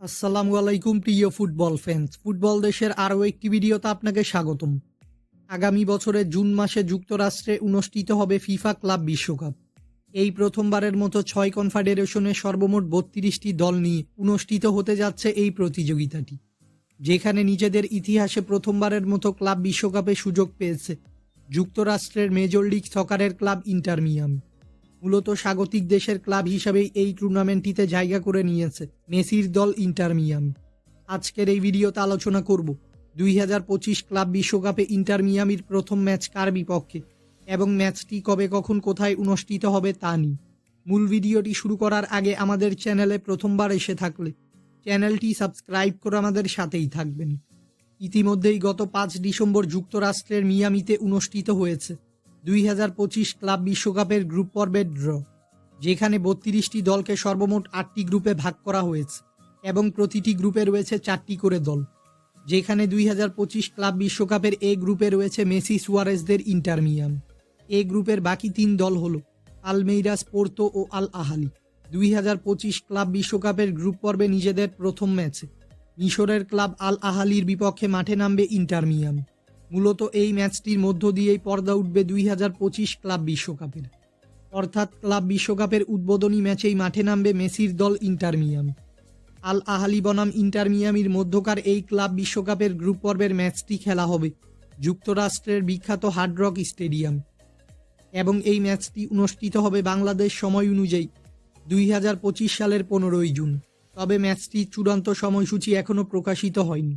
আসসালামু আলাইকুম, প্রিয় ফুটবল ফ্যান্স ফুটবল দেশের আরও একটি ভিডিওতে আপনাকে স্বাগতম। আগামী বছরের জুন মাসে যুক্তরাষ্ট্রে অনুষ্ঠিত হবে ফিফা ক্লাব বিশ্বকাপ। এই প্রথমবারের মতো ছয় কনফেডারেশনের সর্বমোট বত্রিশটি দল নিয়ে অনুষ্ঠিত হতে যাচ্ছে এই প্রতিযোগিতাটি, যেখানে নিজেদের ইতিহাসে প্রথমবারের মতো ক্লাব বিশ্বকাপে সুযোগ পেয়েছে যুক্তরাষ্ট্রের মেজর লিগ সকারের ক্লাব ইন্টার মিয়ামি। মূলত স্বাগতিক দেশের ক্লাব হিসাবেই এই টুর্নামেন্টটিতে জায়গা করে নিয়েছে মেসির দল ইন্টার মিয়ামি। আজকের এই ভিডিওতে আলোচনা করব দুই হাজার পঁচিশ ক্লাব বিশ্বকাপে ইন্টার মিয়ামির প্রথম ম্যাচ কার বিপক্ষে এবং ম্যাচটি কবে কখন কোথায় অনুষ্ঠিত হবে তা নিয়ে। মূল ভিডিওটি শুরু করার আগে আমাদের চ্যানেলে প্রথমবার এসে থাকলে চ্যানেলটি সাবস্ক্রাইব করে আমাদের সাথেই থাকবেন। ইতিমধ্যেই গত পাঁচ ডিসেম্বর যুক্তরাষ্ট্রের মিয়ামিতে অনুষ্ঠিত হয়েছে দুই হাজার পঁচিশ ক্লাব বিশ্বকাপের গ্রুপ পর্বের ড্র, যেখানে বত্রিশটি দলকে সর্বমোট আটটি গ্রুপে ভাগ করা হয়েছে এবং প্রতিটি গ্রুপে রয়েছে চারটি করে দল, যেখানে দুই হাজার পঁচিশ ক্লাব বিশ্বকাপের এ গ্রুপে রয়েছে মেসি সুয়ারেসদের ইন্টারমিয়াম এ গ্রুপের বাকি তিন দল হল আলমেইরাস পোর্তো ও আল আহালি। দুই হাজার পঁচিশ ক্লাব বিশ্বকাপের গ্রুপ পর্বে নিজেদের প্রথম ম্যাচে মিশরের ক্লাব আল আহালির বিপক্ষে মাঠে নামবে ইন্টারমিয়াম মূলত এই ম্যাচটির মধ্য দিয়েই পর্দা উঠবে দুই হাজার পঁচিশ ক্লাব বিশ্বকাপের। অর্থাৎ ক্লাব বিশ্বকাপের উদ্বোধনী ম্যাচেই মাঠে নামবে মেসির দল ইন্টার মিয়ামি। আল আহালি বনাম ইন্টার মিয়ামির মধ্যকার এই ক্লাব বিশ্বকাপের গ্রুপ পর্বের ম্যাচটি খেলা হবে যুক্তরাষ্ট্রের বিখ্যাত হার্ড রক স্টেডিয়াম। এবং এই ম্যাচটি অনুষ্ঠিত হবে বাংলাদেশ সময় অনুযায়ী দুই হাজার পঁচিশ সালের পনেরোই জুন। তবে ম্যাচটির চূড়ান্ত সময়সূচি এখনও প্রকাশিত হয়নি।